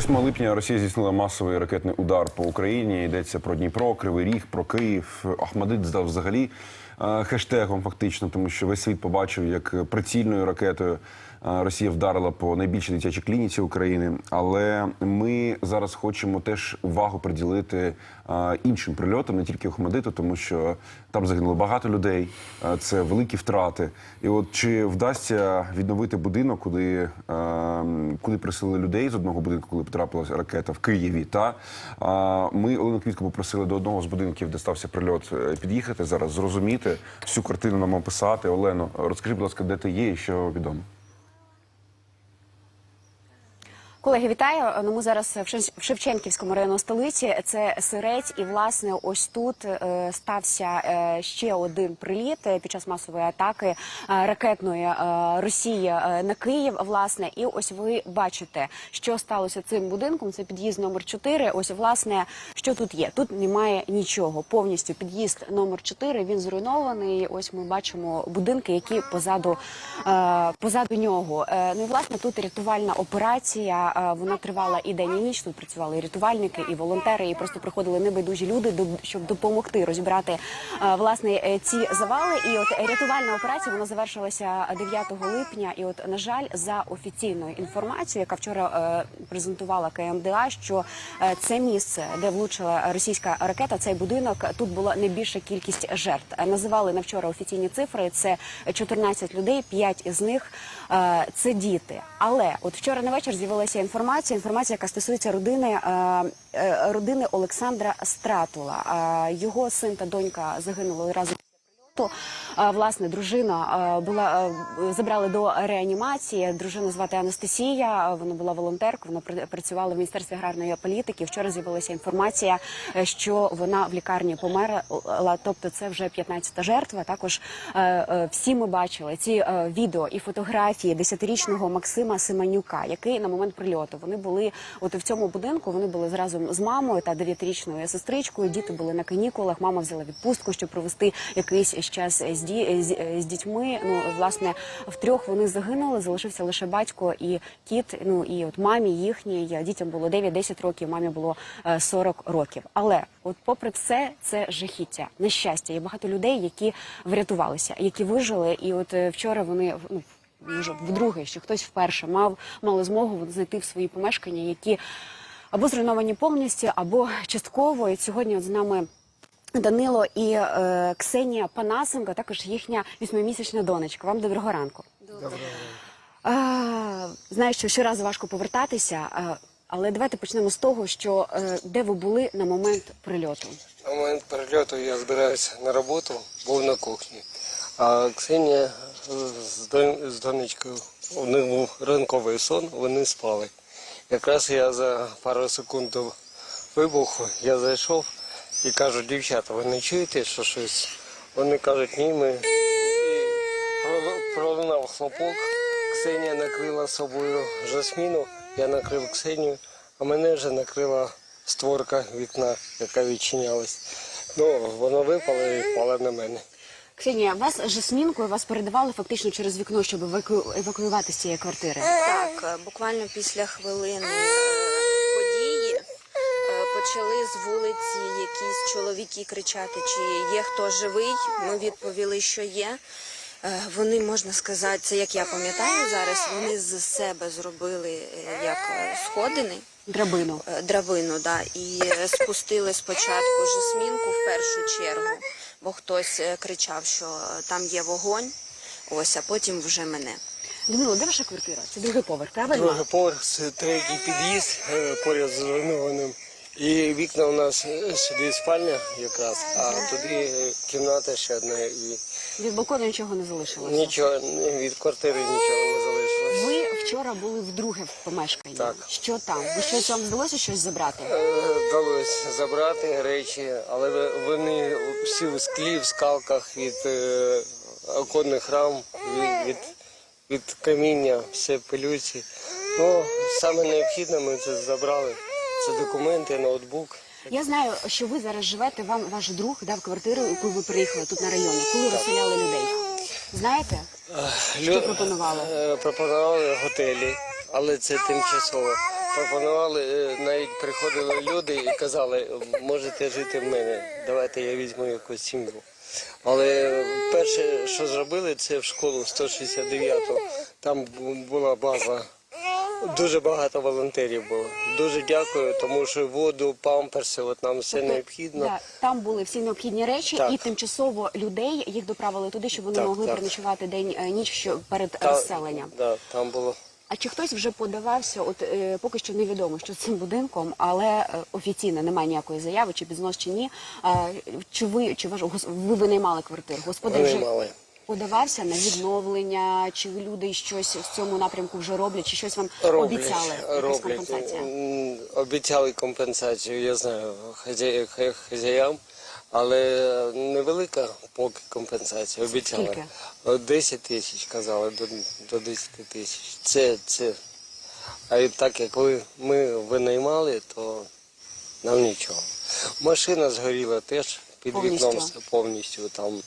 8 липня Росія здійснила масовий ракетний удар по Україні. Йдеться про Дніпро, Кривий Ріг, про Київ. Ахмадит здав взагалі е, хештегом, фактично, тому що весь світ побачив, як прицільною ракетою е, Росія вдарила по найбільшій дитячій клініці України. Але ми зараз хочемо теж увагу приділити е, іншим прильотам, не тільки Ахмадиту, тому що там загинуло багато людей. Це великі втрати. І от чи вдасться відновити будинок, куди, куди присили людей з одного будинку, коли потрапила ракета в Києві? Та ми Олену Квітку попросили до одного з будинків, де стався прильот, е, під'їхати зараз, зрозуміти всю картину нам описати. Олено, розкажи, будь ласка, де ти є і що відомо? Колеги, вітаю. Ну, ми зараз в Шев- в Шевченківському районі столиці. Це Сирець, і власне ось тут е, стався е, ще один приліт е, під час масової атаки ракетної Росії на Київ. Власне, і ось ви бачите, що сталося цим будинком. Це під'їзд номер 4 Ось власне, що тут є. Тут немає нічого. Повністю під'їзд номер 4 Він зруйнований. Ось ми бачимо будинки, які позаду позаду нього. Ну і власне тут рятувальна операція. Вона тривала і день, і ніч. Тут працювали і рятувальники, і волонтери, і просто приходили небайдужі люди, щоб допомогти розібрати власне е, ці завали. І от рятувальна операція вона завершилася 9 липня. І от на жаль, за офіційною інформацією, яка вчора е, презентувала КМДА, що е, це місце, де влучила російська ракета, цей будинок тут була найбільша кількість жертв. Називали на вчора офіційні цифри. Це 14 людей, 5 із них це діти. Але от вчора на вечір з'явилася інформація. Інформація, яка стосується родини е, е, родини Олександра Стратула. Е, Його син та донька загинули разом. після а, власне дружина була забрали до реанімації. Дружину звати Анастасія. Вона була волонтеркою. Вона пр- працювала в міністерстві аграрної політики. Вчора з'явилася інформація, е, що вона в лікарні померла. Тобто, це вже 15-та жертва. Також е, е, всі ми бачили ці відео і фотографії 10-річного Максима Симанюка, який на момент прильоту вони були от в цьому будинку. Вони були разом з мамою та 9-річною сестричкою. Діти були на канікулах. Мама взяла відпустку, щоб провести якийсь час з, ді, з, з дітьми. Ну власне втрьох вони загинули. Залишився лише батько і кіт. Ну і от мамі їхній дітям було 9-10 років. Мамі було е, 40 років. Але от, попри все, це жахіття. На щастя, є багато людей, які врятувалися, які вижили. І от е, вчора вони ну. Може, вдруге, що хтось вперше мав мали змогу знайти в свої помешкання, які або зруйновані повністю, або частково. І сьогодні от з нами Данило і е, Ксенія Панасенко, також їхня вісьмимісячна донечка. Вам доброго ранку. Доброго. Знаю, що щоразу важко повертатися, е, але давайте почнемо з того, що е, де ви були на момент прильоту. На момент перельоту я збираюся на роботу, був на кухні. А Ксенія е, з, дон- з донечкою, у них був ранковий сон, вони спали. Якраз я за пару секунд до вибуху я зайшов і кажу, дівчата, ви не чуєте, що щось? Вони кажуть, ні, ми. І пролунав хлопок, Ксенія накрила собою жасміну, я накрив Ксенію, а мене вже накрила створка вікна, яка відчинялась. Ну, воно випало і впало на мене. Ксенія, вас жасмінкою вас передавали фактично через вікно, щоб еваку... евакуювати з цієї квартири. Так, буквально після хвилини почали з вулиці якісь чоловіки кричати, чи є хто живий. Ми відповіли, що є. Е, Вони можна сказати, це як я пам'ятаю зараз. Вони з себе зробили е, як е, сходини. Драбину. Драбину, да, і спустили спочатку жасмінку в першу чергу, бо хтось кричав, що там є вогонь. Ось, а потім вже мене. Данило, де ваша квартира? Це другий поверх, правильно? Другий поверх, це третій під'їзд поряд з зруйнованим. І вікна у нас е, сюди спальня якраз, а туди е, кімната ще одна. І Від балкону нічого не залишилося. нічого від квартири нічого не залишилось. Ви вчора були вдруге в помешканні. Так. Що там? Ви щось вам вдалося щось забрати? Е, Вдалося забрати речі, але вони всі в склі, в скалках від оконних рам, від, від, від каміння, все пилюці. Ну, саме необхідне ми це забрали. Це документи, ноутбук. Я знаю, що ви зараз живете. Вам ваш друг дав квартиру, яку ви приїхали тут на районі. Коли розселяли людей? Знаєте? Що пропонували? Е, Пропонували готелі, але це тимчасово. запропонували, е, навіть приходили люди і казали, можете жити в мене, давайте я візьму якусь сім'ю. Але перше, що зробили, це в школу 169-ту. Там була база. Дуже багато волонтерів було. Дуже дякую, тому що воду, памперси, от нам все необхідно. Да, там були всі необхідні речі, Так. і тимчасово людей їх доправили туди, щоб вони Так, могли так. переночувати день е, ніч що перед Та- розселенням. Да, там було. А чи хтось вже подавався? От е, поки що невідомо, що цим будинком, але е, офіційно немає ніякої заяви, чи бізнос, чи ні. Чи ви чи ваш ви винаймали квартиру? Господар вже Винаймали. Подавався на відновлення, чи люди щось в цьому напрямку вже роблять, чи щось вам Роблять, обіцяли? Роблять. компенсація? Обіцяли компенсацію, я знаю, хазяям, але невелика поки компенсація. Обіцяли. Скільки? 10 тисяч казали, до, до 10 тисяч. Це, це. А і так як ви, ми винаймали, то нам нічого. Машина згоріла теж під Повністю? вікном повністю там.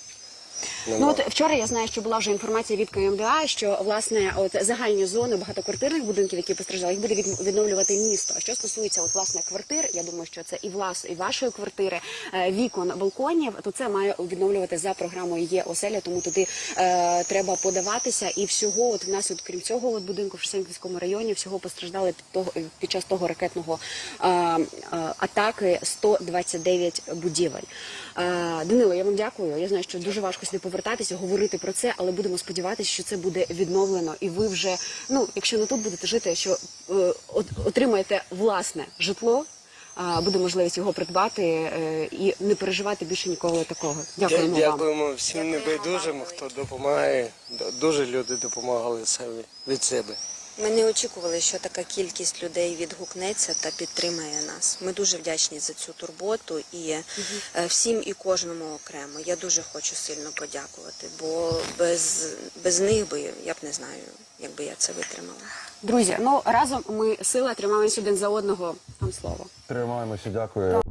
Ну от вчора я знаю, що була вже інформація від КМДА, що власне от загальні зони багатоквартирних будинків, які постраждали, їх буде відновлювати місто. А що стосується от власне квартир, я думаю, що це і влас, і вашої квартири, е, вікон, балконів, то це має відновлювати за програмою є оселя, тому туди е, треба подаватися. І всього, от в нас, от крім цього, от будинку в Шевченківському районі, всього постраждали під того під час того ракетного е, е, атаки 129 будівель. Е, Данило, я вам дякую. Я знаю, що дуже важко сюди повертатися, говорити про це, але будемо сподіватися, що це буде відновлено, і ви вже, ну, якщо не тут будете жити, що е, отримаєте власне житло. Буде можливість його придбати е, і не переживати більше ніколи такого. Дякуємо Дя- вам. Дякуємо всім небайдужим, хто допомагає. Дуже люди допомагали від себе. Ми не очікували, що така кількість людей відгукнеться та підтримає нас. Ми дуже вдячні за цю турботу і е, всім і кожному окремо. Я дуже хочу сильно подякувати, бо без, без них би я б не знаю, як би я це витримала. Друзі, ну разом ми сила тримаємось один за одного. Вам слово. Тримаємося, дякую.